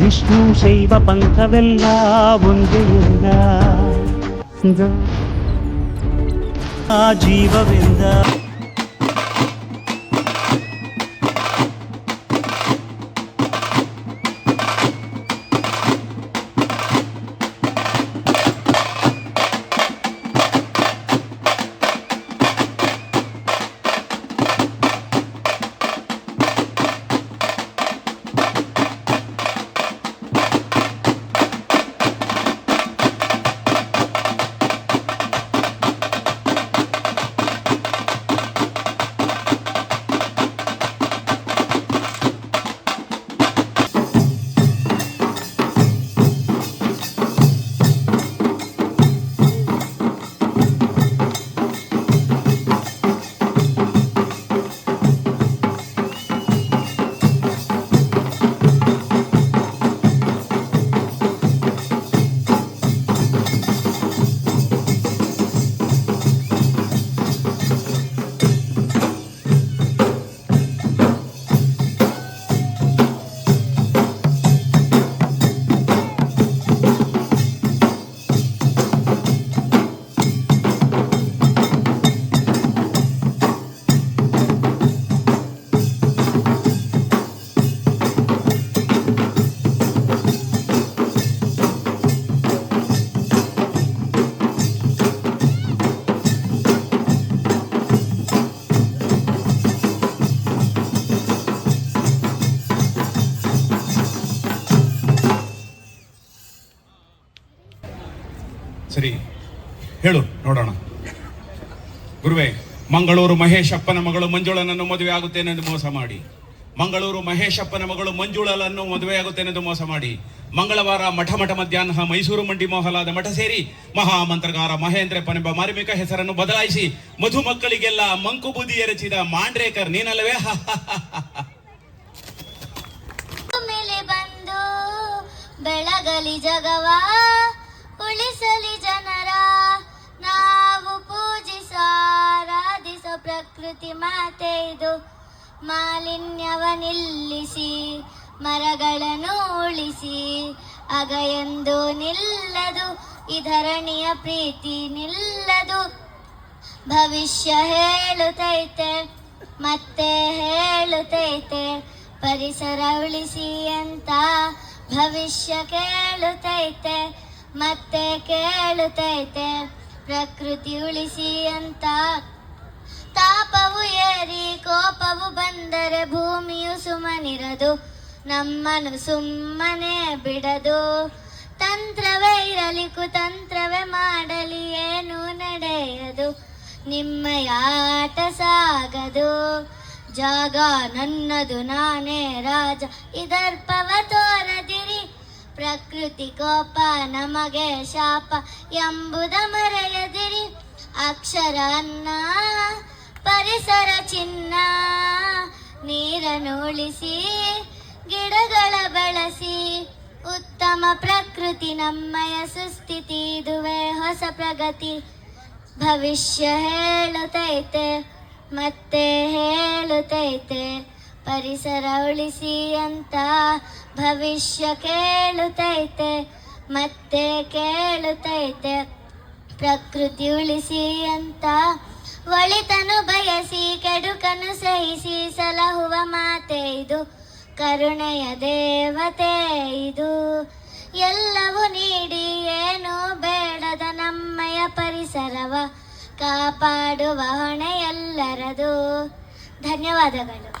ವಿಷ್ಣು ಶೈವ ಪಂಥವೆಲ್ಲ ಒಂದೇ ಇಲ್ಲ ಗ- ಆ ಜೀವವೆಂದ ಹೇಳು, ನೋಡೋಣ. ಗುರುವೇ, ಮಂಗಳೂರು ಮಹೇಶಪ್ಪನ ಮಗಳು ಮಂಜುಳನನ್ನು ಮದುವೆ ಆಗುತ್ತೇನೆಂದು ಮೋಸ ಮಾಡಿ. ಮಂಗಳೂರು ಮಹೇಶಪ್ಪನ ಮಗಳು ಮಂಜುಳಲನ್ನು ಮದುವೆಯಾಗುತ್ತೇನೆಂದು ಮೋಸ ಮಾಡಿ. ಮಂಗಳವಾರ ಮಠ ಮಠ ಮಧ್ಯಾಹ್ನ ಮೈಸೂರು ಮಂಡಿ ಮೋಹಲಾದ ಮಠ ಸೇರಿ ಮಹಾಮಂತ್ರಗಾರ ಮಹೇಂದ್ರಪ್ಪನೆಂಬ ಮಾರ್ಮಿಕ ಹೆಸರನ್ನು ಬದಲಾಯಿಸಿ ಮಧುಮಕ್ಕಳಿಗೆಲ್ಲ ಮಂಕು ಬುದ್ಧಿ ಎರಚಿದ ಮಾಂಡ್ರೇಕರ್ ನೀನಲ್ಲವೇ? ಮೇಲೆ ಬಂದು ಬೆಳಗಲಿ ಜಗವ, ಉಳಿಸಲಿ ಜನರ ಪ್ರಕೃತಿ ಮಾತೆ ಇದು. ಮಾಲಿನ್ಯವ ನಿಲ್ಲಿಸಿ ಮರಗಳನ್ನು ಉಳಿಸಿ ಅಗ ಎಂದು ನಿಲ್ಲದು, ಈ ಧರಣಿಯ ಪ್ರೀತಿ ನಿಲ್ಲದು. ಭವಿಷ್ಯ ಹೇಳುತ್ತೈತೆ ಮತ್ತೆ ಹೇಳುತ್ತೈತೆ ಪರಿಸರ ಉಳಿಸಿ ಅಂತ ಭವಿಷ್ಯ ಕೇಳುತ್ತೈತೆ ಮತ್ತೆ ಕೇಳುತ್ತೈತೆ ಪ್ರಕೃತಿ ಉಳಿಸಿ ಅಂತ ತಾಪವು ಏರಿ ಕೋಪವು ಬಂದರೆ ಭೂಮಿಯು ಸುಮ್ಮನಿರದು, ನಮ್ಮನ್ನು ಸುಮ್ಮನೆ ಬಿಡದು. ತಂತ್ರವೇ ಇರಲಿ, ಕುತಂತ್ರವೇ ಮಾಡಲಿ, ಏನು ನಡೆಯದು. ನಿಮ್ಮ ಯಾಟ ಸಾಗದು. ಜಾಗ ನನ್ನದು, ನಾನೇ ರಾಜ. ಇದರ್ಪವ ತೋರದಿರಿ. ಪ್ರಕೃತಿ ಕೋಪ ನಮಗೆ ಶಾಪ. ಎಂಬುದ ಮರೆಯದಿರಿ. ಅಕ್ಷರ ಅನ್ನ ಪರಿಸರ ಚಿನ್ನ, ನೀರನ್ನು ಉಳಿಸಿ, ಗಿಡಗಳ ಬಳಸಿ, ಉತ್ತಮ ಪ್ರಕೃತಿ ನಮ್ಮಯ ಸುಸ್ಥಿತಿ ಇದುವೇ ಹೊಸ ಪ್ರಗತಿ. ಭವಿಷ್ಯ ಹೇಳುತ್ತೈತೆ ಮತ್ತೆ ಹೇಳುತ್ತೈತೆ ಪರಿಸರ ಉಳಿಸಿ ಅಂತ ಭವಿಷ್ಯ ಕೇಳುತ್ತೈತೆ ಮತ್ತೆ ಕೇಳುತ್ತೈತೆ ಪ್ರಕೃತಿ ಉಳಿಸಿ ಅಂತ ಒಳಿತನು ಬಯಸಿ, ಕೆಡುಕನು ಸಹಿಸಿ, ಸಲಹುವ ಮಾತೆ ಇದು. ಕರುಣೆಯ ದೇವತೆ ಇದು. ಎಲ್ಲವೂ ನೀಡಿ, ಏನು ಬೇಡದ ನಮ್ಮಯ ಪರಿಸರವ. ಕಾಪಾಡುವ ಹೊಣೆ ಎಲ್ಲರದು. ಧನ್ಯವಾದಗಳು.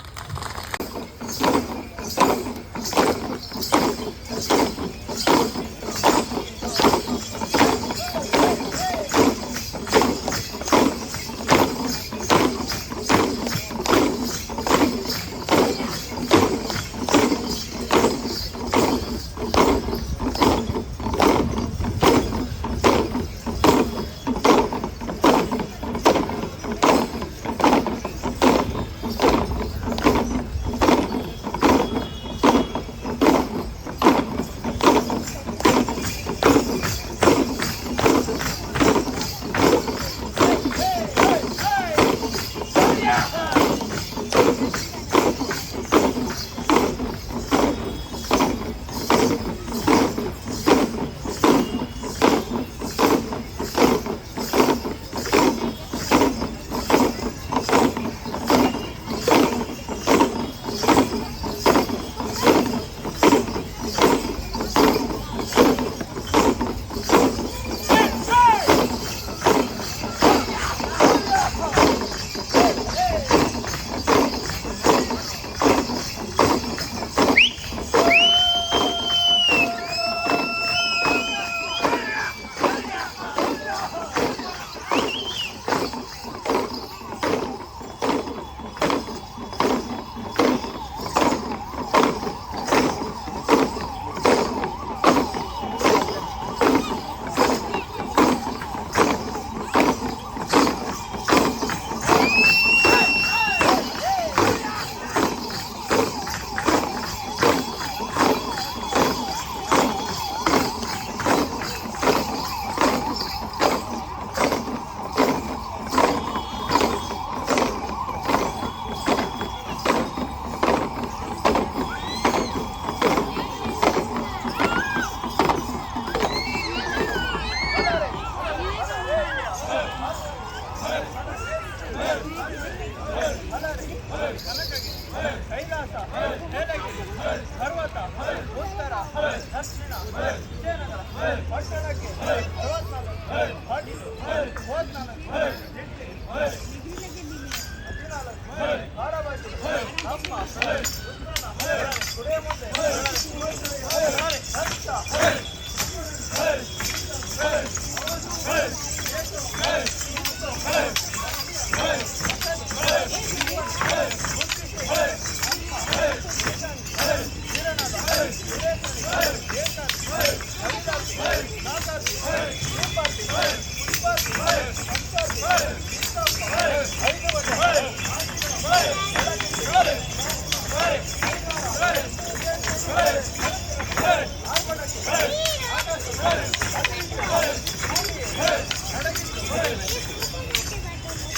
Hey!